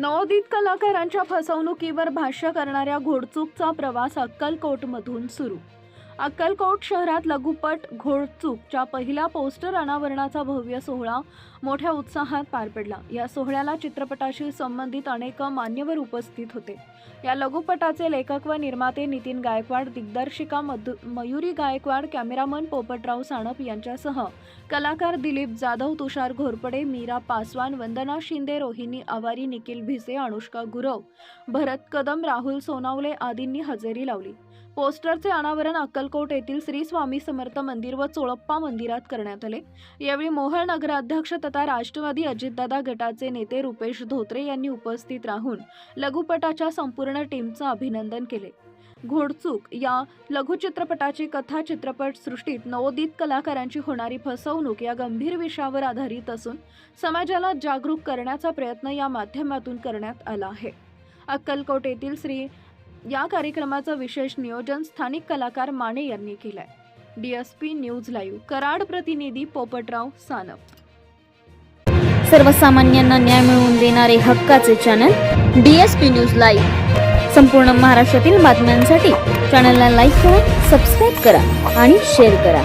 नवोदित कलाकारांच्या फसवणुकीवर भाष्य करणाऱ्या घोडचूकचा प्रवास अक्कलकोटमधून सुरू अक्कलकोट शहरात लघुपट घोडचूकच्या पहिल्या पोस्टर अनावरणाचा भव्य सोहळा मोठ्या उत्साहात पार पडला. या सोहळ्याला चित्रपटाशी संबंधित अनेक मान्यवर उपस्थित होते. या लघुपटाचे लेखक व निर्माते नितीन गायकवाड दिग्दर्शिका मधु मयुरी गायकवाड कॅमेरामन पोपटराव साणप यांच्यासह कलाकार दिलीप जाधव तुषार घोरपडे मीरा पासवान वंदना शिंदे रोहिणी आवारी निखिल भिसे अनुष्का गुरव भरत कदम राहुल सोनावले आदींनी हजेरी लावली. पोस्टरचे अनावरण अक्कलकोट येथील श्री स्वामी समर्थ मंदिर व चोळप्पा मंदिरात करण्यात आले. यावेळी मोहळ नगराध्यक्ष तथा राष्ट्रवादी अजितदादा गटाचे नेते रुपेश धोत्रे यांनी उपस्थित राहून लघुपटाच्या संपूर्ण टीमचं अभिनंदन केले. घोडचूक या लघुचित्रपटाची कथा चित्रपट सृष्टीत नवोदित कलाकारांची होणारी फसवणूक या गंभीर विषयावर आधारित असून समाजाला जागरूक करण्याचा प्रयत्न या माध्यमातून करण्यात आला आहे. अक्कलकोट येथील श्री या कार्यक्रमाचं विशेष नियोजन स्थानिक कलाकार माने यांनी केलंय. डीएसपी न्यूज लाईव्ह कराड प्रतिनिधी पोपटराव सानप. सर्वसामान्यांना न्याय मिळवून देणारे हक्काचे channel D S P news live संपूर्ण महाराष्ट्रातील बातम्यांसाठी चॅनलला लाईक करा सबस्क्राईब करा आणि शेअर करा.